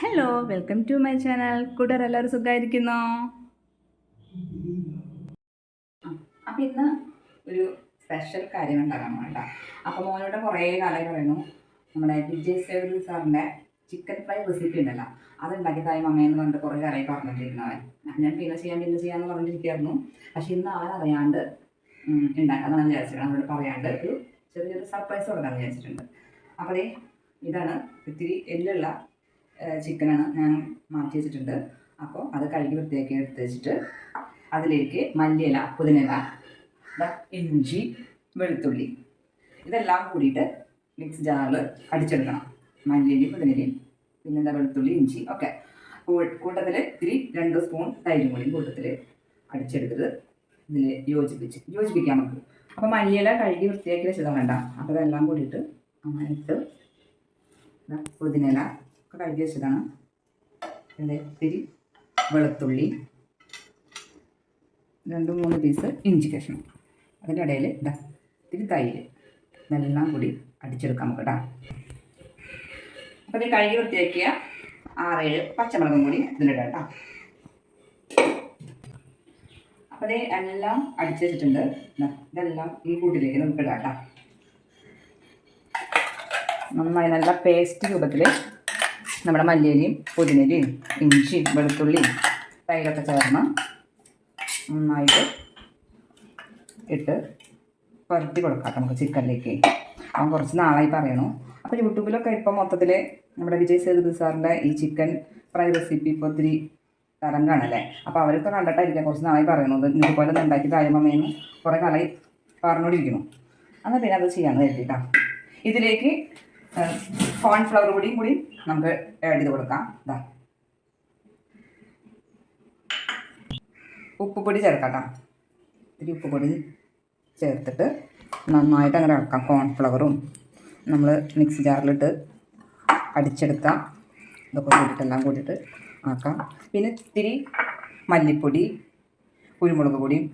Hello welcome to my channel കൂട്ടുകാർ എല്ലാവരും സുഖമായിരിക്കുന്നോ അപ്പം ഇന്ന് ഒരു സ്പെഷ്യൽ കാര്യം ഉണ്ടാകാൻ കേട്ടോ അപ്പം മോനോട് കുറേ കാലമായി പറയുന്നു നമ്മുടെ വിജയ് സേവരി സാറിന്റെ ചിക്കൻ ഫ്രൈ റെസിപ്പി ഉണ്ടല്ലോ അത് ഉണ്ടാക്കിയതായി മമ്മയെന്ന് പറഞ്ഞിട്ട് കുറേ കാലമായി പറഞ്ഞിട്ടിരിക്കുന്നവൻ. ഞാൻ പിന്നെ ചെയ്യാൻ പിന്നെ ചെയ്യാമെന്ന് പറഞ്ഞിരിക്കുകയായിരുന്നു. പക്ഷെ ഇന്ന് അവൻ അറിയാണ്ട് ഉണ്ടാക്കാമെന്നാണ് വിചാരിച്ചത്. അവരോട് പറയാണ്ട് ഒരു ചെറിയൊരു സർപ്രൈസ് കൊടുക്കാമെന്ന് വിചാരിച്ചിട്ടുണ്ട്. അപ്പോൾ ഇതാണ് ഇത്തിരി എല്ലുള്ള ചിക്കനാണ് ഞാൻ മാറ്റി വെച്ചിട്ടുണ്ട് അപ്പോൾ അത് കഴുകി വൃത്തിയാക്കി എടുത്ത് വെച്ചിട്ട് അതിലേക്ക് മല്ലിയില പുതിനില ഇഞ്ചി വെളുത്തുള്ളി ഇതെല്ലാം കൂടിയിട്ട് മിക്സ് ജാറിൽ അടിച്ചെടുക്കണം. മല്ലിയിലയും പുതിനിലയും പിന്നെ എന്താ വെളുത്തുള്ളി ഇഞ്ചി ഒക്കെ. കൂട്ടത്തിൽ ഇത്തിരി രണ്ട് സ്പൂൺ തൈരും കൂടി കൂട്ടത്തിൽ അടിച്ചെടുത്തത് ഇതിൽ യോജിപ്പിച്ച് യോജിപ്പിക്കാൻ നമുക്ക്. അപ്പോൾ മല്ലിയില കഴുകി വൃത്തിയാക്കി വെച്ചതാണ് വേണ്ട. അപ്പോൾ ഇതെല്ലാം കൂടിയിട്ട് അങ്ങനെ ഇട്ട് പുതിനില കഴുകി വെച്ചതാണ്. ഇത് ഇത്തിരി വെളുത്തുള്ളി രണ്ട് മൂന്ന് പീസ് ഇഞ്ചി കഷ്ണം. അതിന്റെ ഇടയിൽ ഇതാ ഇത്തിരി തൈര്. ഇതെല്ലാം കൂടി അടിച്ചെടുക്കാം നമുക്ക് കേട്ടോ. അപ്പോൾ ഇത് കഴുകി വൃത്തിയാക്കിയ ആറേഴ് പച്ചമുളകും കൂടി ഇതിലിടാം കേട്ടോ. അപ്പോൾ ഇത് എല്ലാം അടിച്ചു വെച്ചിട്ടുണ്ട്. ഇതെല്ലാം ഈ കൂട്ടിലേക്ക് നമുക്ക് ഇടാം കേട്ടോ. നന്നായി നല്ല പേസ്റ്റ് രൂപത്തിൽ നമ്മുടെ മല്ലിയിലയും പുതിനരിയും ഇഞ്ചിയും വെളുത്തുള്ളിയും തൈരൊക്കെ ചേർന്ന് നന്നായിട്ട് ഇട്ട് പരത്തി കൊടുക്കാം നമുക്ക് ചിക്കനിലേക്ക്. അവൻ കുറച്ച് നാളായി പറയണു. അപ്പോൾ യൂട്യൂബിലൊക്കെ ഇപ്പം മൊത്തത്തിൽ നമ്മുടെ വിജയ് സേതുപതി സാറിന്റെ ഈ ചിക്കൻ ഫ്രൈ റെസിപ്പി ഇപ്പോൾ ഒത്തിരി തരംഗാണല്ലേ? അപ്പോൾ അവരൊക്കെ കണ്ടിട്ടായിരിക്കാം കുറച്ച് നാളായി പറയണത്. ഇതുപോലെ ഒന്ന് ഉണ്ടാക്കി താഴ്മമ്മയെന്ന് കുറേ കാലമായി പറഞ്ഞുകൊണ്ടിരിക്കുന്നു എന്നാൽ പിന്നെ അത് ചെയ്യാമെന്ന് കരുതിയിട്ടാണ് ഇതിലേക്ക് കോൺഫ്ലവർ പൊടിയും കൂടി നമുക്ക് ആഡ് ചെയ്ത് കൊടുക്കാം. ഇതാ ഉപ്പുപൊടി ചേർക്കാം കേട്ടോ ഇത്തിരി ഉപ്പുപൊടി ചേർത്തിട്ട് നന്നായിട്ട് അങ്ങനെ ഇളക്കാം. കോൺഫ്ലവറും നമ്മൾ മിക്സി ജാറിലിട്ട് അടിച്ചെടുക്കാം. ഇതൊക്കെ കൂടിയിട്ട് ആക്കാം. പിന്നെ ഇത്തിരി മല്ലിപ്പൊടി കുരുമുളക് പൊടിയും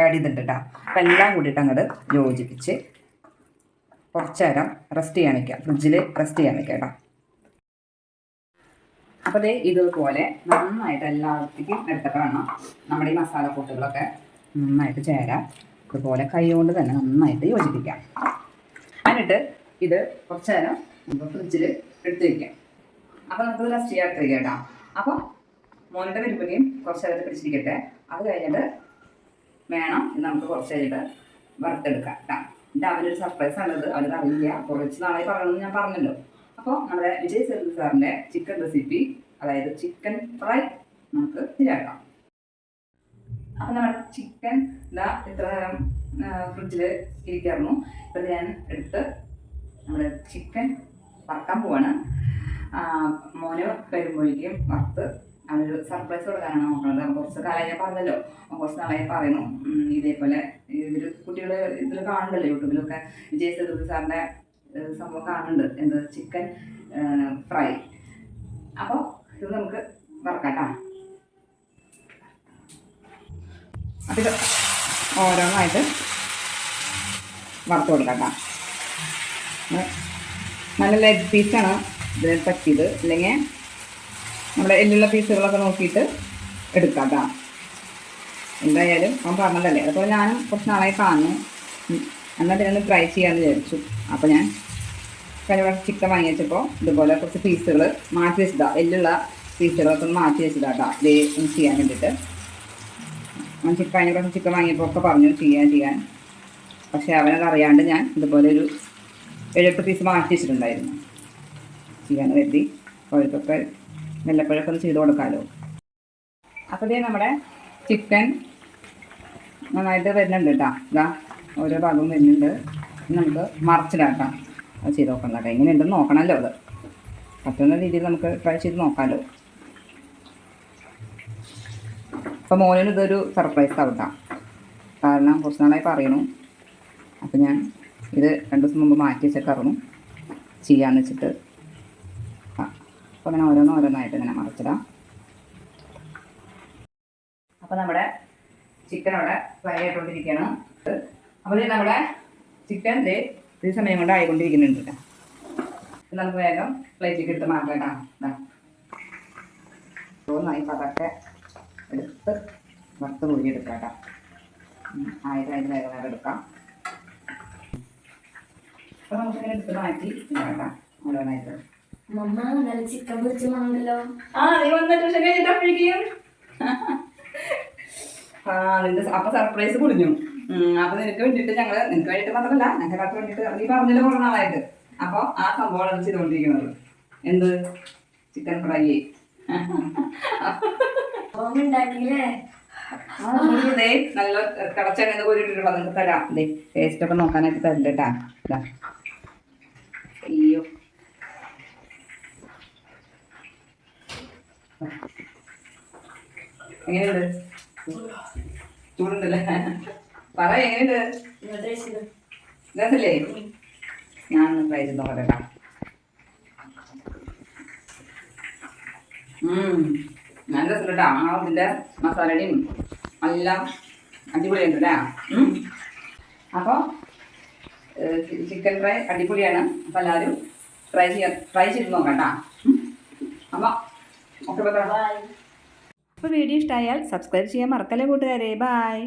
ആഡ് ചെയ്തിട്ടുണ്ട് കേട്ടോ അപ്പം എല്ലാം കൂടിയിട്ട് അങ്ങോട്ട് യോജിപ്പിച്ച് കുറച്ച് നേരം റെസ്റ്റ് ചെയ്യാൻ വയ്ക്കാം ഫ്രിഡ്ജിൽ റെസ്റ്റ് ചെയ്യാൻ വയ്ക്കാം കേട്ടോ അപ്പോൾ ദേ ഇതുപോലെ നന്നായിട്ട് എല്ലാത്തിക്കും എടുത്തിട്ട് വേണം നമ്മുടെ ഈ മസാല കൂട്ടുകളൊക്കെ നന്നായിട്ട് ചേരാം. ഇതുപോലെ കൈ കൊണ്ട് തന്നെ നന്നായിട്ട് യോജിപ്പിക്കാം. എന്നിട്ട് ഇത് കുറച്ച് നേരം നമുക്ക് ഫ്രിഡ്ജിൽ എടുത്ത് വയ്ക്കാം അപ്പോൾ നമുക്ക് റെസ്റ്റ് ചെയ്യാൻ എടുത്ത് കേട്ടോ. അപ്പോൾ മോനിന്റെ വരുമ്പനെയും കുറച്ച് നേരത്തെ പിടിച്ചിരിക്കട്ടെ. അത് കഴിഞ്ഞിട്ട് വേണം ഇത് നമുക്ക് കുറച്ച് കഴിഞ്ഞിട്ട് വറുത്തെടുക്കാം കേട്ടോ. ഇത് അവനൊരു സർപ്രൈസ് ആണത്. അറിയില്ല. കുറച്ച് നാളായി പറയണമെന്ന് ഞാൻ പറഞ്ഞല്ലോ. അപ്പോൾ നമ്മുടെ വിജയ് സെൽവി സാറിന്റെ ചിക്കൻ റെസിപ്പി അതായത് ചിക്കൻ ഫ്രൈ നമുക്ക് ശരിയാക്കാം. അപ്പം നമ്മുടെ ചിക്കൻ ഇതാ ഇത്ര നേരം ഫ്രിഡ്ജിൽ ഇരിക്കായിരുന്നു. ഇപ്പം ഞാൻ എടുത്ത് നമ്മുടെ ചിക്കൻ വറക്കാൻ പോവാണ്. മോനെ വരുമ്പോഴേക്കും വറുത്ത്. അവനൊരു സർപ്രൈസ് കൊടുക്കാനാണ് നോക്കുന്നത് കുറച്ച് കാലമായി ഞാൻ പറഞ്ഞല്ലോ. കുറച്ച് നാളായി പറയുന്നു. ഇതേപോലെ ഇതിൽ കുട്ടികൾ ഇതിൽ കാണുന്നുണ്ടല്ലോ യൂട്യൂബിലൊക്കെ വിജയ് സേതുപതി സാറിന്റെ സംഭവം കാണുന്നുണ്ട്. എന്ത് ചിക്കൻ ഫ്രൈ അപ്പോൾ ഇത് നമുക്ക് വറക്കാം കേട്ടോ അപ്പോൾ ഇത് ഓരോന്നായിട്ട് വറുത്ത് കൊടുക്കാം നല്ല ലെഗ് പീസാണ് ഇതിന് പറ്റിയത്. അല്ലെങ്കിൽ നമ്മുടെ എല്ലുള്ള പീസുകളൊക്കെ നോക്കിയിട്ട് എടുക്കാം കേട്ടോ എന്തായാലും അവൻ പറഞ്ഞതല്ലേ. അപ്പോൾ ഞാനും കുറച്ച് നാളായി കാണുന്നു. എന്നാൽ ഒന്ന് ട്രൈ ചെയ്യാമെന്ന് വിചാരിച്ചു. അപ്പോൾ ഞാൻ പ്രാവശ്യം ചിക്കൻ വാങ്ങി ഇതുപോലെ കുറച്ച് പീസുകൾ മാറ്റി വെച്ചതാണ് എല്ലുള്ള പീസുകളൊക്കെ ഒന്ന് മാറ്റി വെച്ചതാട്ടോ ഇത് ഒന്ന് ചെയ്യാൻ വേണ്ടിയിട്ട് ചിക്കൻ അതിനെ കുറച്ച് ചിക്കൻ വാങ്ങിയപ്പോൾ ഒക്കെ പറഞ്ഞു ചെയ്യാൻ ചെയ്യാൻ. പക്ഷേ അവനത് അറിയാണ്ട് ഞാൻ ഇതുപോലെ ഒരു ഏഴെട്ട് പീസ് മാറ്റി വെച്ചിട്ടുണ്ടായിരുന്നു. ചെയ്യാൻ കരുതി. അവർക്കൊക്കെ വല്ലപ്പോഴൊക്കെ ഒന്ന് ചെയ്ത് കൊടുക്കാമല്ലോ അപ്പോൾ ഇതേ നമ്മുടെ ചിക്കൻ നന്നായിട്ട് വരുന്നുണ്ട് കേട്ടോ ഇതാ ഓരോ ഭാഗവും വരുന്നുണ്ട്. നമുക്ക് മറച്ചിടാം കേട്ടോ അത് ചെയ്ത് നോക്കണം കേട്ടോ എങ്ങനെ ഉണ്ടെന്ന് നോക്കണമല്ലോ അത്. പറ്റുന്ന രീതിയിൽ നമുക്ക് ട്രൈ ചെയ്ത് നോക്കാമല്ലോ അപ്പോൾ മോനിന് ഇതൊരു സർപ്രൈസ് ആവട്ടാ. കാരണം കുറച്ച് നാളായി പറയണു അപ്പോൾ ഞാൻ ഇത് രണ്ട് ദിവസം മുമ്പ് മാറ്റി വെച്ചിട്ടിറങ്ങും ചെയ്യാന്ന് വെച്ചിട്ട്. അപ്പോൾ അങ്ങനെ ഓരോന്ന് ഓരോന്നായിട്ട് ഇങ്ങനെ മറച്ചിടാം. അപ്പോൾ നമ്മുടെ ചിക്കൻ അവിടെ ഫ്രൈ ആയിക്കൊണ്ടിരിക്കുകയാണ്. അപ്പോൾ നമ്മുടെ ചിക്കൻ ഈ സമയം കൊണ്ട് ആയിക്കൊണ്ടിരിക്കുന്നുണ്ട് കേട്ടോ നമുക്ക് വേഗം പ്ലേറ്റിലേക്ക് എടുത്ത് മാറ്റാം കേട്ടോ ദാ. ഓരോന്നായി പതൊക്കെ എടുത്ത് വറുത്ത് കോരി എടുക്കാട്ടോ കേട്ടോ ആയിരം ആയിരം വേഗം വേറെ എടുക്കാം. അപ്പോൾ നമുക്കിങ്ങനെ എടുത്ത് മാറ്റി കേട്ടോ ഓരോന്നായിട്ട് മമ്മ നല്ല ചിക്കൻ പൊരിച്ച വാങ്ങല്ലോ ആ നീ വന്ന ട്യൂഷൻ കഴിഞ്ഞിട്ടപ്പോഴേക്കും ആ നിന്റെ അപ്പൊ സർപ്രൈസ് ഉം, അപ്പൊ നിനക്ക് വേണ്ടിയിട്ട് ഞങ്ങൾ നിനക്ക് വേണ്ടിട്ട് മാത്രമല്ല ഞങ്ങൾക്ക് വേണ്ടിട്ട് നീ പറഞ്ഞില്ല കുറേ നാളായിട്ട്. അപ്പൊ ആ സംഭവമാണ് ചെയ്തുകൊണ്ടിരിക്കുന്നത്. എന്ത്? ചിക്കൻ ഫ്രൈ നല്ല കടച്ചെണ്ണ കോരിട്ടിട്ടുള്ള നിങ്ങൾക്ക് തരാം. ദേ ടേസ്റ്റ് ഒക്കെ നോക്കാനായിട്ട് തരണ്ടട്ടാ കേട്ടാ അയ്യോ. എങ്ങനെയുണ്ട്? ചൂടുണ്ടല്ലേ? പറ എങ്ങനെയുണ്ട്? രസല്ലേ? ഞാൻ ട്രൈ ചെയ്ത് നോക്കട്ടെ നല്ല രസമുണ്ട് ആ ഇതിന്റെ മസാലയുടെയും എല്ലാം അടിപൊളിയുണ്ട് അല്ലേ അപ്പോൾ ചിക്കൻ ഫ്രൈ അടിപൊളിയാണ്. അപ്പോൾ എല്ലാവരും ട്രൈ ചെയ്യാൻ ട്രൈ ചെയ്ത് നോക്കാം കേട്ടോ അപ്പോൾ ഓക്കെ ബൈ ബൈ അപ്പോൾ വീഡിയോ ഇഷ്ടമായാൽ സബ്സ്ക്രൈബ് ചെയ്യാൻ മറക്കല്ലേ കൂട്ടുകാരെ? ബായ്